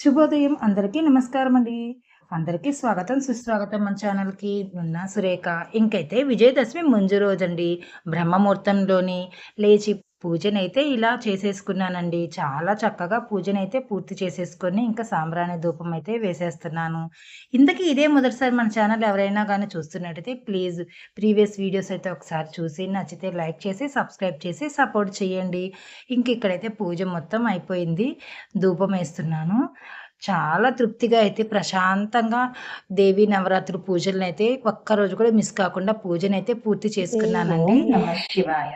శుభోదయం అందరికీ నమస్కారం అండి అందరికీ స్వాగతం సుస్వాగతం మన ఛానల్కి. ఉన్న సురేఖ ఇంకైతే విజయదశమి ముందు రోజండి. బ్రహ్మముహూర్తంలోని లేచి పూజనైతే ఇలా చేసేసుకున్నానండి. చాలా చక్కగా పూజనైతే పూర్తి చేసేసుకొని ఇంకా సాంబ్రాణి ధూపం అయితే వేసేస్తున్నాను. ఇంతకీ ఇదే మొదటిసారి మన ఛానల్ ఎవరైనా కానీ చూస్తున్నట్టయితే ప్లీజ్ ప్రీవియస్ వీడియోస్ అయితే ఒకసారి చూసి నచ్చితే లైక్ చేసి సబ్స్క్రైబ్ చేసి సపోర్ట్ చేయండి. ఇంక ఇక్కడైతే పూజ మొత్తం అయిపోయింది. ధూపం వేస్తున్నాను. చాలా తృప్తిగా అయితే ప్రశాంతంగా దేవి నవరాత్రి పూజలను అయితే ఒక్కరోజు కూడా మిస్ కాకుండా పూజనైతే పూర్తి చేసుకున్నానండి. శివాయ.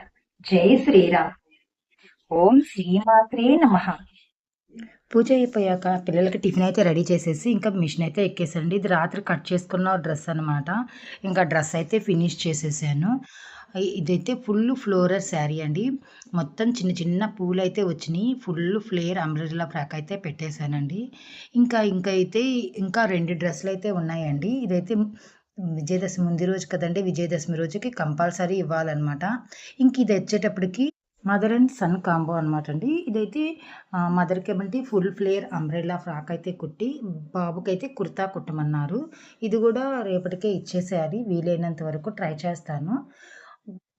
జై శ్రీరామ్. ఓం శ్రీమాత్రే నమ. పూజ అయిపోయాక పిల్లలకి టిఫిన్ అయితే రెడీ చేసేసి ఇంకా మిషన్ అయితే ఎక్కేసండి ఇది రాత్రి కట్ చేసుకున్న డ్రెస్ అనమాట ఇంకా డ్రెస్ అయితే ఫినిష్ చేసేసాను. ఇదైతే ఫుల్ ఫ్లోరర్ శారీ అండి. మొత్తం చిన్న చిన్న పూలు అయితే వచ్చినాయి. ఫుల్ ఫ్లేర్ అంబ్రెల్లా ఫ్రాక్ అయితే పెట్టేశానండి. ఇంకా ఇంకా అయితే ఇంకా రెండు డ్రెస్సులు అయితే ఉన్నాయండి. ఇదైతే విజయదశమి ముందు రోజు కదండి. విజయదశమి రోజుకి కంపల్సరీ ఇవ్వాలన్నమాట. ఇంక ఇది వచ్చేటప్పటికి మదర్ అండ్ సన్ కాంబో అనమాట అండి. ఇదైతే మదర్కి ఏమంటే ఫుల్ ఫ్లేర్ అంబ్రెల్లా ఫ్రాక్ అయితే కుట్టి బాబుకైతే కుర్తా కుట్టమన్నారు. ఇది కూడా రేపటికే ఇచ్చేసేయాలి. వీలైనంత వరకు ట్రై చేస్తాను.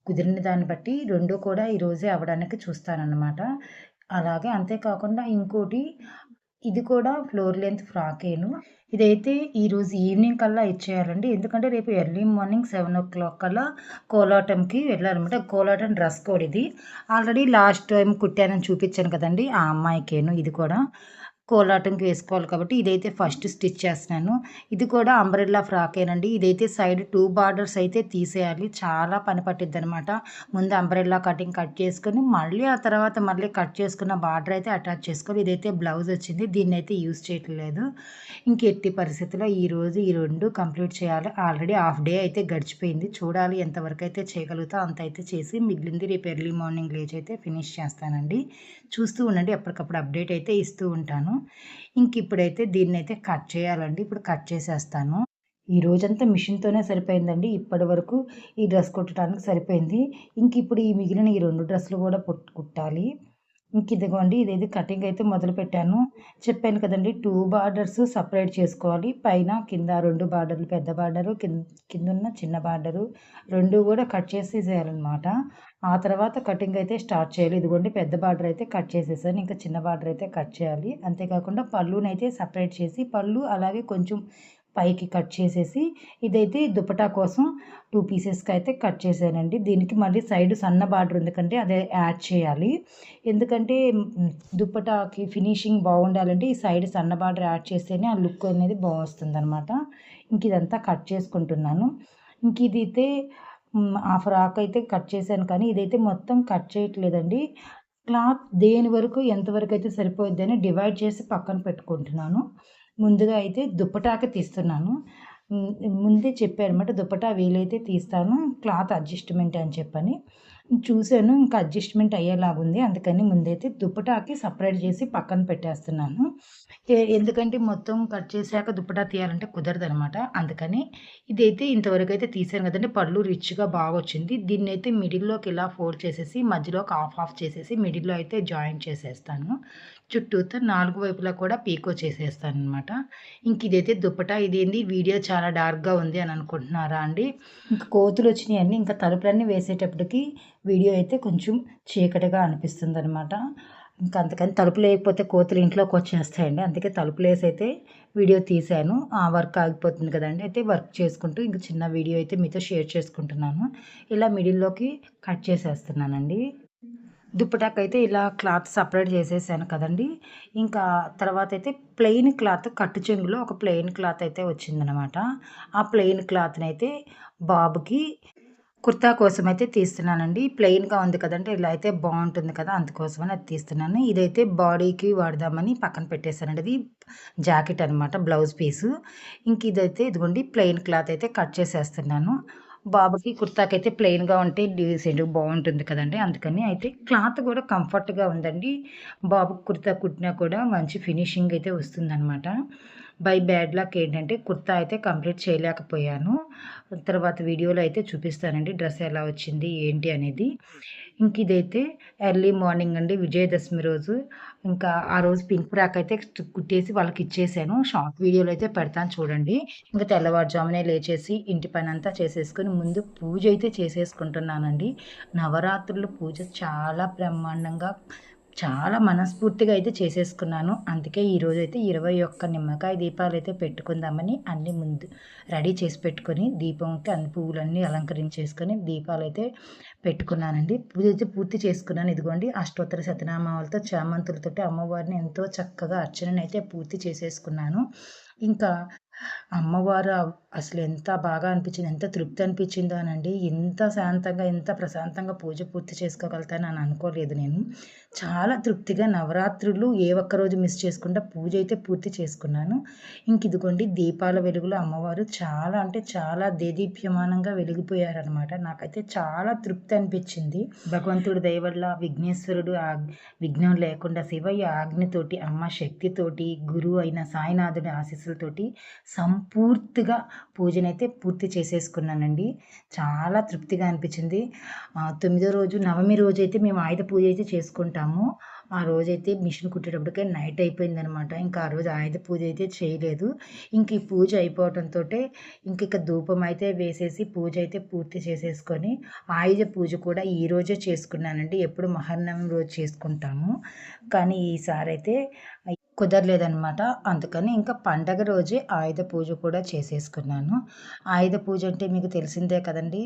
కుదిరిన దాన్ని బట్టి రెండు కూడా ఈరోజే అవ్వడానికి చూస్తానన్నమాట. అలాగే అంతేకాకుండా ఇంకోటి ఇది కూడా ఫ్లోర్ లెంత్ ఫ్రాకేను. ఇదైతే ఈరోజు ఈవినింగ్ కల్లా ఇచ్చేయాలండి. ఎందుకంటే రేపు early morning seven o'clock కల్లా కోలాటంకి వెళ్ళాలన్నమాట. కోలాటం డ్రెస్ కోడ్ ఇది. ఆల్రెడీ లాస్ట్ టైం కుట్టానని చూపించాను కదండి ఆ అమ్మాయికేను. ఇది కూడా కోలాటంకి వేసుకోవాలి కాబట్టి ఇదైతే ఫస్ట్ స్టిచ్ చేస్తున్నాను. ఇది కూడా అంబ్రెల్లా ఫ్రాకేనండి ఇదైతే సైడ్ టూ బార్డర్స్ అయితే తీసేయాలి. చాలా పని పట్టిద్ది అనమాట ముందు అంబ్రెల్లా కటింగ్ కట్ చేసుకొని మళ్ళీ ఆ తర్వాత మళ్ళీ కట్ చేసుకున్న బార్డర్ అయితే అటాచ్ చేసుకోవాలి. ఇదైతే బ్లౌజ్ వచ్చింది. దీన్ని అయితే యూస్ చేయట్లేదు. ఇంక ఎట్టి పరిస్థితుల్లో ఈరోజు ఈ రెండు కంప్లీట్ చేయాలి. ఆల్రెడీ హాఫ్ డే అయితే గడిచిపోయింది. చూడాలి ఎంతవరకు అయితే చేయగలుగుతా అంత అయితే చేసి మిగిలింది రేపు ఎర్లీ మార్నింగ్ లేచి అయితే ఫినిష్ చేస్తానండి. చూస్తూ ఉండండి. ఎప్పటికప్పుడు అప్డేట్ అయితే ఇస్తూ ఉంటాను. ఇంక ఇప్పుడైతే దీన్ని అయితే కట్ చేయాలండి. ఇప్పుడు కట్ చేసేస్తాను. ఈ రోజంతా మిషన్తోనే సరిపోయిందండి. ఇప్పటి వరకు ఈ డ్రెస్ కుట్టడానికి సరిపోయింది. ఇంక ఇప్పుడు ఈ మిగిలిన ఈ రెండు డ్రెస్సులు కూడా కుట్టాలి. ఇంక ఇదిగోండి ఇదైతే కటింగ్ అయితే మొదలు పెట్టాను చెప్పాను కదండి టూ బార్డర్స్ సపరేట్ చేసుకోవాలి. పైన కింద రెండు బార్డర్లు పెద్ద బార్డరు కింద ఉన్న చిన్న బార్డరు రెండు కూడా కట్ చేసేసేయాలన్నమాట. ఆ తర్వాత కటింగ్ అయితే స్టార్ట్ చేయాలి. ఇదిగోండి పెద్ద బార్డర్ అయితే కట్ చేసేసాను. ఇంకా చిన్న బార్డర్ అయితే కట్ చేయాలి. అంతేకాకుండా పళ్ళునైతే సపరేట్ చేసి పళ్ళు అలాగే కొంచెం పైకి కట్ చేసేసి ఇదైతే దుపటా కోసం టూ పీసెస్కి అయితే కట్ చేశానండి. దీనికి మళ్ళీ సైడ్ సన్న బార్డర్ ఎందుకంటే అదే యాడ్ చేయాలి. ఎందుకంటే దుపటాకి ఫినిషింగ్ బాగుండాలంటే ఈ సైడ్ సన్న బార్డర్ యాడ్ చేస్తేనే ఆ లుక్ అనేది బాగుస్తుంది అనమాట ఇంక ఇదంతా కట్ చేసుకుంటున్నాను. ఇంక ఇదైతే ఆ ఫ్రాక్ అయితే కట్ చేశాను కానీ ఇదైతే మొత్తం కట్ చేయట్లేదండి. క్లాత్ దేని వరకు ఎంతవరకు అయితే సరిపోద్ది అని డివైడ్ చేసి పక్కన పెట్టుకుంటున్నాను. ముందుగా అయితే దుప్పటాకి తీస్తున్నాను. ముందే చెప్పారు అనమాట దుప్పటా వీలైతే తీస్తాను క్లాత్ అడ్జస్ట్మెంట్ అని చెప్పని. చూశాను ఇంకా అడ్జస్ట్మెంట్ అయ్యేలాగుంది అందుకని ముందైతే దుప్పటాకి సపరేట్ చేసి పక్కన పెట్టేస్తున్నాను. ఎందుకంటే మొత్తం కట్ చేశాక దుప్పటా తీయాలంటే కుదరదు అనమాట అందుకని ఇదైతే ఇంతవరకు అయితే తీసాను కదండి పళ్ళు రిచ్గా బాగా వచ్చింది దీన్ని అయితే మిడిల్లోకి ఇలా ఫోల్డ్ చేసేసి మధ్యలోకి ఆఫ్ ఆఫ్ చేసేసి మిడిల్లో అయితే జాయిన్ చేసేస్తాను. చుట్టూతో నాలుగు వైపులా కూడా పీకో చేసేస్తాను అనమాట ఇంక ఇదైతే దుప్పటా ఇదేంది? వీడియో చాలా డార్క్గా ఉంది అని అనుకుంటున్నారా అండి? ఇంకా కోతులు వచ్చినాయి అన్నీ ఇంకా తలుపులన్నీ వేసేటప్పటికి వీడియో అయితే కొంచెం చీకటిగా అనిపిస్తుంది అనమాట ఇంకా అందుకని తలుపు లేకపోతే కోతులు ఇంట్లోకి వచ్చేస్తాయండి. అందుకే తలుపులు వేసి అయితే వీడియో తీశాను. ఆ వర్క్ ఆగిపోతుంది కదండి. అయితే వర్క్ చేసుకుంటూ ఇంకా చిన్న వీడియో అయితే మీతో షేర్ చేసుకుంటున్నాను. ఇలా మిడిల్లోకి కట్ చేసేస్తున్నానండి. దుప్పటాకు అయితే ఇలా క్లాత్ సపరేట్ చేసేసాను కదండి. ఇంకా తర్వాత అయితే ప్లెయిన్ క్లాత్ కట్టు చెంగులో ఒక ప్లెయిన్ క్లాత్ అయితే వచ్చిందనమాట. ఆ ప్లెయిన్ క్లాత్ని అయితే బాబుకి కుర్తా కోసం అయితే తీస్తున్నానండి. ప్లెయిన్గా ఉంది కదంటే ఇలా అయితే బాగుంటుంది కదా అందుకోసమని అది తీస్తున్నాను. ఇదైతే బాడీకి వాడదామని పక్కన పెట్టేశానండి. అది జాకెట్ అనమాట బ్లౌజ్ పీసు. ఇంక ఇదైతే ఇదిగోండి ప్లెయిన్ క్లాత్ అయితే కట్ చేసేస్తున్నాను. బాబుకి కుర్తాకైతే ప్లెయిన్గా ఉంటే డీసెంట్ బాగుంటుంది కదండి. అందుకని అయితే క్లాత్ కూడా కంఫర్ట్గా ఉందండి. బాబుకి కుర్తా కుట్టినా కూడా మంచి ఫినిషింగ్ అయితే వస్తుందన్నమాట. బై బ్యాడ్ లక్ ఏంటంటే కుర్తా అయితే కంప్లీట్ చేయలేకపోయాను. తర్వాత వీడియోలో అయితే చూపిస్తానండి డ్రెస్ ఎలా వచ్చింది ఏంటి అనేది. ఇంక ఇదైతే ఎర్లీ మార్నింగ్ అండి విజయదశమి రోజు. ఇంకా ఆ రోజు పింక్ ఫ్రాక్ అయితే కుట్టేసి వాళ్ళకి ఇచ్చేసాను. షార్ట్ వీడియోలు అయితే పెడతాను చూడండి. ఇంకా తెల్లవారుజామునే లేచేసి ఇంటి పని అంతా చేసేసుకొని ముందు పూజ అయితే చేసేసుకుంటున్నానండి. నవరాత్రులు పూజ చాలా బ్రహ్మాండంగా చాలా మనస్ఫూర్తిగా అయితే చేసేసుకున్నాను. అందుకే ఈరోజు అయితే ఇరవై ఒక్క నిమ్మకాయ దీపాలు అయితే పెట్టుకుందామని అన్ని ముందు రెడీ చేసి పెట్టుకొని దీపంకి అన్ని పువ్వులన్నీ అలంకరించేసుకొని దీపాలు అయితే పెట్టుకున్నానండి. పూజ అయితే పూర్తి చేసుకున్నాను. ఇదిగోండి అష్టోత్తర శతనామాలతో చామంతులతోటి అమ్మవారిని ఎంతో చక్కగా అర్చననైతే పూర్తి చేసేసుకున్నాను. ఇంకా అమ్మవారు అసలు ఎంత బాగా అనిపించింది ఎంత తృప్తి అనిపించిందో అనండి. ఎంత శాంతంగా ఎంత ప్రశాంతంగా పూజ పూర్తి చేసుకోగలుగుతానని అనుకోలేదు నేను. చాలా తృప్తిగా నవరాత్రులు ఏ ఒక్క రోజు మిస్ చేసుకుంటా పూజ అయితే పూర్తి చేసుకున్నాను. ఇంక ఇదిగోండి దీపాల వెలుగులో అమ్మవారు చాలా అంటే చాలా దేదీప్యమానంగా వెలిగిపోయారనమాట నాకైతే చాలా తృప్తి అనిపించింది. భగవంతుడి దయ వల్ల విఘ్నేశ్వరుడు విఘ్నం లేకుండా శివయ్య ఆజ్ఞతోటి అమ్మ శక్తితోటి గురువు అయిన సాయినాథుడి ఆశీస్సులతోటి సంపూర్తిగా పూజనైతే పూర్తి చేసేసుకున్నానండి. చాలా తృప్తిగా అనిపించింది. తొమ్మిదో రోజు నవమి రోజు అయితే మేము ఆయుధ పూజ అయితే చేసుకుంటాం చేసుకుంటాము ఆ రోజైతే మిషన్ కుట్టేటప్పటికే నైట్ అయిపోయిందనమాట. ఇంకా ఆ రోజు ఆయుధ పూజ అయితే చేయలేదు. ఇంక ఈ పూజ అయిపోవడంతో ఇంక ఇక ధూపం అయితే వేసేసి పూజ అయితే పూర్తి చేసేసుకొని ఆయుధ పూజ కూడా ఈ రోజే చేసుకున్నానండి. ఎప్పుడు మహర్నవం రోజు చేసుకుంటాము. కానీ ఈసారి అయితే కుదరలేదనమాట. అందుకని ఇంకా పండగ రోజే ఆయుధ పూజ కూడా చేసేసుకున్నాను. ఆయుధ పూజ అంటే మీకు తెలిసిందే కదండి.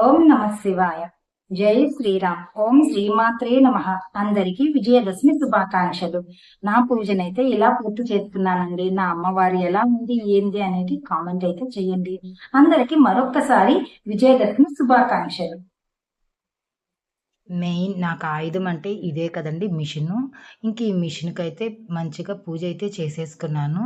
ఓం నమ శివాయ. జై శ్రీరామ్. ఓం శ్రీమాత్రే నమ. అందరికి విజయదశమి శుభాకాంక్షలు. నా పూజనైతే ఇలా పూర్తి చేస్తున్నానండి? నా అమ్మవారి ఎలా ఉంది? ఏంది అనేది కామెంట్ అయితే చేయండి. అందరికి మరొక్కసారి విజయదశమి శుభాకాంక్షలు. మెయిన్ నాకు ఆయుధం అంటే ఇదే కదండి మిషను. ఇంక ఈ మిషన్కి అయితే మంచిగా పూజ అయితే చేసేసుకున్నాను.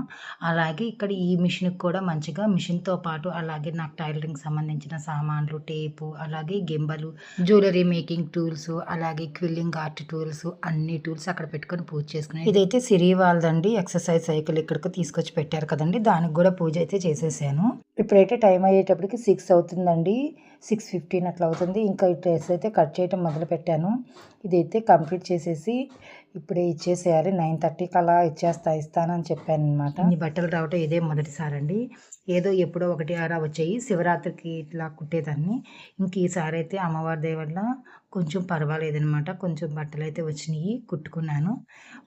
అలాగే ఇక్కడ ఈ మిషన్కి కూడా మంచిగా మిషన్తో పాటు అలాగే నాకు టైలరింగ్ సంబంధించిన సామాన్లు టేపు అలాగే గింబలు జ్యువెలరీ మేకింగ్ టూల్స్ అలాగే క్విల్లింగ్ ఆర్ట్ టూల్స్ అన్ని టూల్స్ అక్కడ పెట్టుకొని పూజ చేసుకున్నాను ఇదైతే సిరి వాళ్ళదండి ఎక్సర్సైజ్ సైకిల్ ఇక్కడికి తీసుకొచ్చి పెట్టారు కదండి. దానికి కూడా పూజ అయితే చేసేసాను. ఇప్పుడైతే టైం అయ్యేటప్పటికి సిక్స్ అవుతుందండి. సిక్స్ ఫిఫ్టీన్ అట్లా అవుతుంది. ఇంకా ఈ డ్రెస్ అయితే కట్ చేయటం మొదలు పెట్టాను ఇదైతే కంప్లీట్ చేసేసి ఇప్పుడే ఇచ్చేసేయాలి. నైన్ థర్టీకి అలా ఇచ్చేస్తా ఇస్తానని చెప్పాను అనమాట ఈ బట్టలు రావటం ఇదే మొదటిసారి అండి ఏదో ఎప్పుడో ఒకటి అలా వచ్చాయి. శివరాత్రికి ఇట్లా కుట్టేదాన్ని. ఇంక ఈసారి అయితే అమ్మవారి దయ వల్ల కొంచెం పర్వాలేదనమాట కొంచెం బట్టలు అయితే వచ్చినాయి కుట్టుకున్నాను.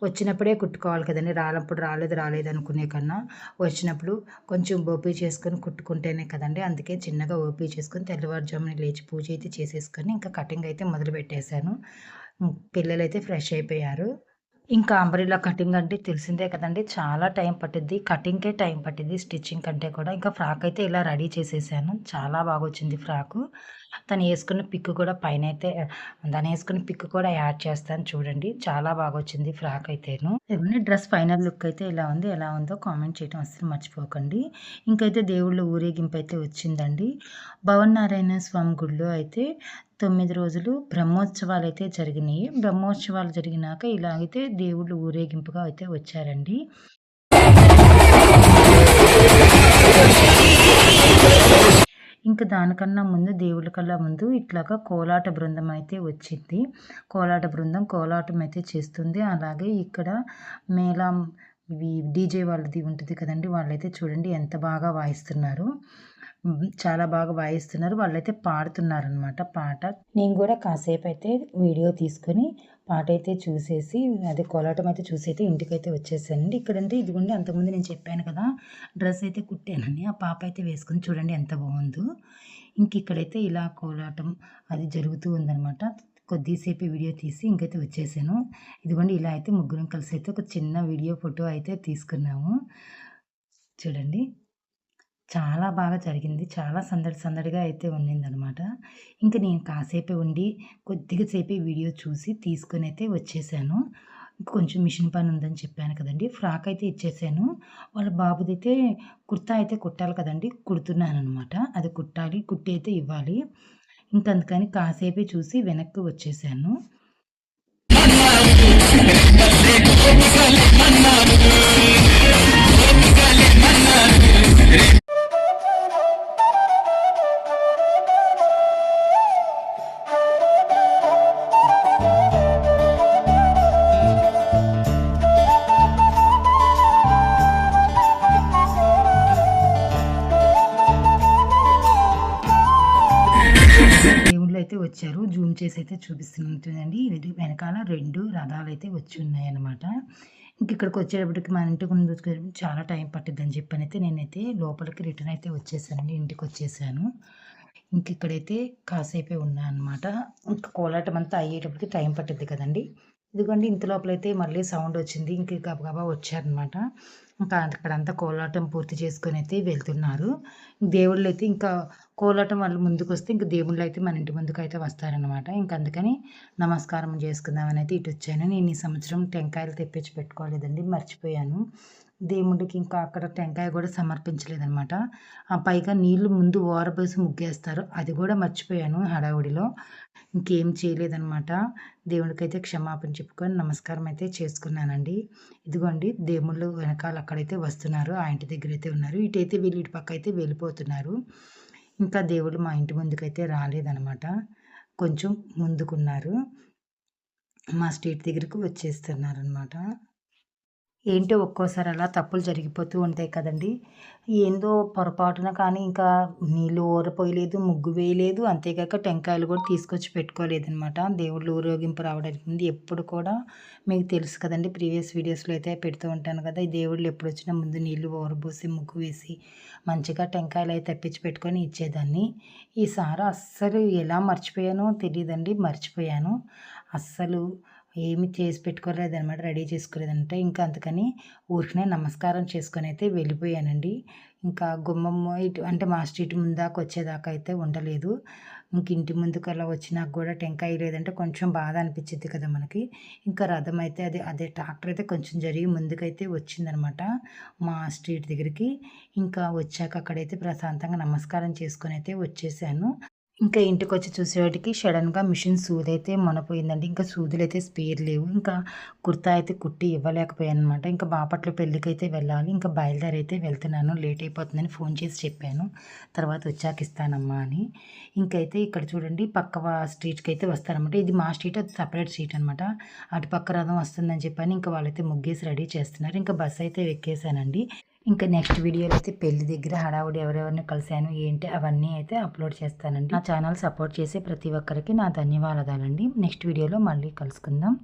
వచ్చినప్పుడే కుట్టుకోవాలి కదండి. రానప్పుడు రాలేదు రాలేదు అనుకునే కన్నా. వచ్చినప్పుడు కొంచెం ఓపీ చేసుకొని కుట్టుకుంటేనే కదండి. అందుకే చిన్నగా ఓపీ చేసుకొని తెల్లవారుజామున లేచి పూజ అయితే చేసేసుకొని ఇంకా కటింగ్ అయితే మొదలు పెట్టేశాను పిల్లలు అయితే ఫ్రెష్ అయిపోయారు. ఇంకా అంబ్రిల్లా కటింగ్ అంటే తెలిసిందే కదండి చాలా టైం పట్టింది కటింగ్కే టైం పట్టింది స్టిచ్చింగ్ కంటే కూడా. ఇంకా ఫ్రాక్ అయితే ఇలా రెడీ చేసేసాను. చాలా బాగా వచ్చింది ఫ్రాకు. తను వేసుకున్న పిక్ కూడా పైన అయితే తను వేసుకున్న పిక్ కూడా యాడ్ చేస్తాను చూడండి. చాలా బాగా వచ్చింది ఫ్రాక్ అయితేను. ఇవన్నీ డ్రెస్ ఫైనల్ లుక్ అయితే ఎలా ఉంది ఎలా ఉందో కామెంట్ చేయడం అస్సలు మర్చిపోకండి. ఇంకైతే దేవుళ్ళ ఊరేగింపు అయితే వచ్చిందండి. భవన్నారాయణ స్వామి గుడిలో అయితే తొమ్మిది రోజులు బ్రహ్మోత్సవాలు అయితే జరిగినాయి. బ్రహ్మోత్సవాలు జరిగినాక ఇలాగైతే దేవుళ్ళు ఊరేగింపుగా అయితే వచ్చారండి. ఇంకా దానికన్నా ముందు దేవుళ్ళ కల్లా ముందు ఇట్లాగా కోలాట బృందం అయితే వచ్చింది. కోలాట బృందం కోలాటం అయితే చేస్తుంది. అలాగే ఇక్కడ మేళం ఇవి డీజే వాళ్ళది ఉంటుంది కదండి వాళ్ళైతే చూడండి ఎంత బాగా వాయిస్తున్నారు. చాలా బాగా వాయిస్తున్నారు. వాళ్ళైతే పాడుతున్నారనమాట పాట. నేను కూడా కాసేపు అయితే వీడియో తీసుకొని పాట అయితే చూసేసి అదే కోలాటం అయితే చూసి అయితే ఇంటికైతే వచ్చేసానండి. ఇక్కడంటే ఇదిగోండి అంతకుముందు నేను చెప్పాను కదా డ్రెస్ అయితే కుట్టానని ఆ పాప అయితే వేసుకొని చూడండి ఎంత బాగుందో. ఇంక ఇక్కడైతే ఇలా కోలాటం అది జరుగుతూ ఉందనమాట కొద్దిసేపు వీడియో తీసి ఇంకైతే వచ్చేసాను. ఇదిగోండి ఇలా అయితే ముగ్గురం కలిసి అయితే ఒక చిన్న వీడియో ఫోటో అయితే తీసుకున్నాము. చూడండి. చాలా బాగా జరిగింది. చాలా సందడి సందడిగా అయితే ఉన్నిందనమాట ఇంకా నేను కాసేపే ఉండి కొద్దిగా సేపే వీడియో చూసి తీసుకొని అయితే వచ్చేసాను. కొంచెం మిషన్ పని ఉందని చెప్పాను కదండి. ఫ్రాక్ అయితే ఇచ్చేసాను. వాళ్ళ బాబుదైతే కుర్తా అయితే కుట్టాలి కదండి. కుడుతున్నాను అనమాట అది కుట్టాలి కుట్టి అయితే ఇవ్వాలి. ఇంకందుకని కాసేపే చూసి వెనక్కి వచ్చేసాను. చేసి అయితే చూపిస్తుంటుందండి ఇది వెనకాల రెండు రథాలు అయితే వచ్చి ఉన్నాయి అనమాట ఇంక ఇక్కడికి వచ్చేటప్పటికి మన ఇంటికి ముందు చాలా టైం పట్టిద్దని అని చెప్పని అయితే నేనైతే లోపలికి రిటర్న్ అయితే వచ్చేసానండి. ఇంటికి వచ్చేసాను. ఇంక ఇక్కడైతే కాసేపే ఉన్నా అనమాట ఇంకా కోలాటం అంతా అయ్యేటప్పటికి టైం పట్టిద్ది కదండి. ఇదిగోండి ఇంత లోపలైతే మళ్ళీ సౌండ్ వచ్చింది. ఇంక గబగబా వచ్చారనమాట ఇంకా అక్కడంతా కోలాటం పూర్తి చేసుకొని అయితే వెళ్తున్నారు. దేవుళ్ళు అయితే ఇంకా కోలాటం వాళ్ళు ముందుకు వస్తే ఇంకా దేవుళ్ళు అయితే మన ఇంటి ముందుకు అయితే వస్తారనమాట ఇంకా అందుకని నమస్కారం చేసుకుందామని అయితే ఇటు వచ్చాను. నేను ఈ సంవత్సరం టెంకాయలు తెప్పించి పెట్టుకోలేదండి మర్చిపోయాను. దేవుడికి ఇంకా అక్కడ టెంకాయ కూడా సమర్పించలేదనమాట ఆ పైగా నీళ్ళు ముందు ఓరబోసి ముగ్గేస్తారు. అది కూడా మర్చిపోయాను హడావుడిలో. ఇంకేం చేయలేదనమాట దేవుడికి అయితే క్షమాపణ చెప్పుకొని నమస్కారం అయితే చేసుకున్నానండి. ఇదిగోండి దేవుళ్ళు వెనకాల అక్కడైతే వస్తున్నారు ఆ ఇంటి దగ్గర అయితే ఉన్నారు. ఇటైతే వీళ్ళు ఇటు పక్క అయితే వెళ్ళిపోతున్నారు. ఇంకా దేవుళ్ళు మా ఇంటి ముందుకైతే రాలేదనమాట. కొంచెం ముందుకున్నారు. మా స్ట్రీట్ దగ్గరకు వచ్చేస్తున్నారు అనమాట ఏంటో ఒక్కోసారి అలా తప్పులు జరిగిపోతూ ఉంటాయి కదండి. ఏందో పొరపాటున కానీ ఇంకా నీళ్ళు ఊరపోయలేదు ముగ్గు వేయలేదు అంతేకాక టెంకాయలు కూడా తీసుకొచ్చి పెట్టుకోలేదనమాట దేవుళ్ళు ఊరేగింపు రావడానికి ముందు ఎప్పుడు కూడా మీకు తెలుసు కదండి ప్రీవియస్ వీడియోస్లో అయితే పెడుతూ ఉంటాను కదా ఈ దేవుళ్ళు ఎప్పుడు వచ్చినా ముందు నీళ్ళు ఊరబోసి ముగ్గు వేసి మంచిగా టెంకాయలు అయితే తెప్పించి పెట్టుకొని ఇచ్చేదాన్ని. ఈసారి అస్సలు ఎలా మర్చిపోయానో తెలియదండి మర్చిపోయాను. అస్సలు ఏమి చేసి పెట్టుకోలేదు అనమాట రెడీ చేసుకోలేదంటే. ఇంకా అందుకని ఊరికనే నమస్కారం చేసుకొని అయితే వెళ్ళిపోయానండి. ఇంకా గుమ్మం ఇటు అంటే మా స్ట్రీట్ ముందాక వచ్చేదాకా అయితే ఉండలేదు. ఇంక ఇంటి ముందుకు అలా వచ్చినాక కూడా టెంకాయ లేదంటే కొంచెం బాధ అనిపించింది కదా మనకి. ఇంకా రథం అయితే అదే అదే ట్రాక్టర్ అయితే కొంచెం జరిగి ముందుకైతే వచ్చిందనమాట మా స్ట్రీట్ దగ్గరికి. ఇంకా వచ్చాక అక్కడైతే ప్రశాంతంగా నమస్కారం చేసుకొని అయితే వచ్చేసాను. ఇంకా ఇంటికి వచ్చి చూసేవాటికి సడన్గా మిషన్ సూది అయితే మొనపోయిందండి. ఇంకా సూదులు అయితే స్పేర్ లేవు. ఇంకా కుర్తా అయితే కుట్టి ఇవ్వలేకపోయాను అనమాట ఇంకా బాపట్ల పెళ్ళికి అయితే వెళ్ళాలి. ఇంకా బయలుదేరి అయితే వెళ్తున్నాను. లేట్ అయిపోతుందని ఫోన్ చేసి చెప్పాను. తర్వాత వచ్చాక ఇస్తానమ్మా అని. ఇంకైతే ఇక్కడ చూడండి పక్క స్ట్రీట్కి అయితే వస్తారనమాట ఇది మా స్ట్రీట్ అది సపరేట్ స్ట్రీట్ అనమాట అటు పక్క రథం వస్తుందని చెప్పని ఇంకా వాళ్ళైతే ముగ్గేసి రెడీ చేస్తున్నారు. ఇంకా బస్సు అయితే ఎక్కేసానండి ఇంకా నెక్స్ట్ వీడియోలో అయితే పెళ్ళి దగ్గర హడావుడి ఎవరెవరిని కలిశాను ఏంటి అవన్నీ అయితే అప్లోడ్ చేస్తానండి. నా ఛానల్ సపోర్ట్ చేసే ప్రతి ఒక్కరికి నా ధన్యవాదాలండి. నెక్స్ట్ వీడియోలో మళ్ళీ కలుసుకుందాం.